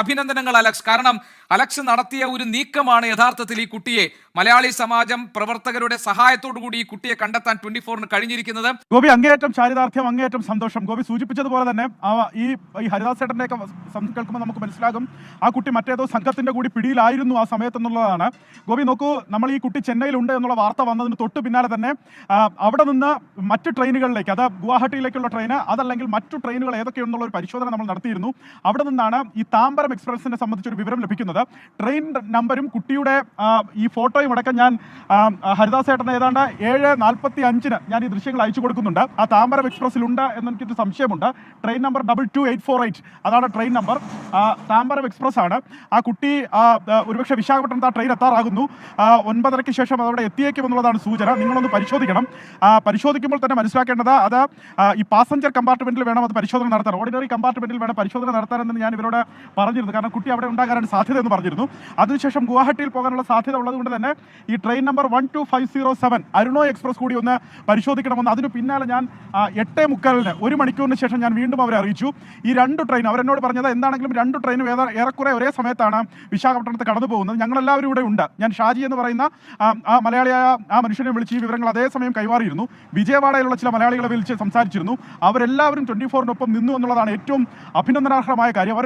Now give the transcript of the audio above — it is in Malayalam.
അഭിനന്ദനങ്ങൾ അലക്സ്. കാരണം അലക്സ് നടത്തിയ ഒരു നീക്കമാണ് യഥാർത്ഥത്തിൽ ഈ കുട്ടിയെ മലയാളി സമാജം പ്രവർത്തകരുടെ കൂടി ഈ കുട്ടിയെ കണ്ടെത്താൻ ട്വന്റി ഫോറിന് കഴിഞ്ഞിരിക്കുന്നത്. ഗോപി അങ്ങേയറ്റം ചാരിതാർത്ഥ്യം അങ്ങേയറ്റം സന്തോഷം. ഗോപി സൂചിപ്പിച്ചതുപോലെ തന്നെ ഈ ഈ ഹരിദാസ് ചേട്ടന്റെ കേൾക്കുമ്പോൾ നമുക്ക് മനസ്സിലാകും ആ കുട്ടി മറ്റേതോ സംഘത്തിന്റെ കൂടി പിടിയിലായിരുന്നു ആ സമയത്ത് എന്നുള്ളതാണ് ഗോപി നോക്കൂ നമ്മൾ ഈ കുട്ടി ചെന്നൈയിലുണ്ട് എന്നുള്ള വാർത്ത വന്നതിന് തൊട്ട് പിന്നാലെ തന്നെ അവിടെ നിന്ന് മറ്റ് ട്രെയിനുകളിലേക്ക് അത് ഗുവാഹട്ടിയിലേക്കുള്ള ട്രെയിൻ അതല്ലെങ്കിൽ മറ്റു ട്രെയിനുകൾ ഏതൊക്കെയുണ്ടെന്നുള്ള ഒരു പരിശോധന നമ്മൾ നടത്തിയിരുന്നു. അവിടെ നിന്നാണ് ഈ താമ്പരം എക്സ്പ്രസിനെ സംബന്ധിച്ച് ഒരു വിവരം ലഭിക്കുന്നത്. ട്രെയിൻ നമ്പരും കുട്ടിയുടെ ഈ ഫോട്ടോയും അടക്കം ഞാൻ ഹരിദാസ് ഏട്ടൻ ഏതാണ്ട് ഏഴ് നാൽപ്പത്തി അഞ്ചിന് ഞാൻ ഈ ദൃശ്യങ്ങൾ അയച്ചു കൊടുക്കുന്നുണ്ട്. ആ താമ്പരം എക്സ്പ്രസ്സിലുണ്ട് എന്നെനിക്കൊരു സംശയമുണ്ട്. Train number double two eight four eight അതാണ് ട്രെയിൻ നമ്പർ. താമ്പരം എക്സ്പ്രസ് ആണ് ആ കുട്ടി ഒരുപക്ഷെ വിശാഖപട്ടണത്ത് ആ ട്രെയിൻ എത്താറാകുന്നു. ഒൻപതരയ്ക്ക് ശേഷം അതവിടെ എത്തിയേക്കുമെന്നുള്ളതാണ് സൂചന. നിങ്ങളൊന്ന് പരിശോധിക്കണം. പരിശോധിക്കുമ്പോൾ തന്നെ മനസ്സിലാക്കേണ്ടത് അത് ഈ പാസഞ്ചർ കമ്പാർട്ട്മെന്റിൽ വേണം അത് പരിശോധന നടത്താൻ. ഓർഡിനറി കമ്പാർട്ട്മെന്റിൽ വേണം പരിശോധന നടത്താനെന്ന് ഞാൻ ഇവരോട് പറഞ്ഞിരുന്നു. കാരണം കുട്ടി അവിടെ ഉണ്ടാകാനാണ് സാധ്യത എന്ന് പറഞ്ഞിരുന്നു. അതിനുശേഷം ഗുവാഹട്ടിയിൽ പോകാനുള്ള സാധ്യത ഉള്ളതുകൊണ്ട് തന്നെ ഈ train number one two five zero seven അരുണോ express കൂടി ഒന്ന് പരിശോധിക്കണമെന്ന്. അതിന് പിന്നാലെ ഞാൻ എട്ടേ മുക്കാലിന് ഒരു മണിക്കൂറിന് ശേഷം ഞാൻ വീണ്ടും അവരെ അറിയിച്ചു. ഈ രണ്ട് ട്രെയിൻ അവരെന്നോട് പറഞ്ഞത് എന്താണെങ്കിലും രണ്ട് ട്രെയിൻ ഏറെക്കുറെ ഒരേ സമയത്താണ് വിശാഖപട്ടണത്ത് കടന്നു പോകുന്നത്. ഞങ്ങളെല്ലാവരും ഇവിടെ ഉണ്ട്. ഞാൻ ഷാജി എന്ന് പറയുന്ന ആ, മലയാളിയായ ആ മനുഷ്യനെ വിളിച്ച് ഈ വിവരങ്ങൾ അതേസമയം കൈമാറിയിരുന്നു. വിജയവാഡയിലുള്ള ചില മലയാളികളെ വിളിച്ച് സംസാരിച്ചിരുന്നു. അവരെല്ലാവരും ട്വന്റി ഫോറിനൊപ്പം നിന്നു എന്നുള്ളതാണ് ഏറ്റവും അഭിനന്ദനാർഹമായ കാര്യം.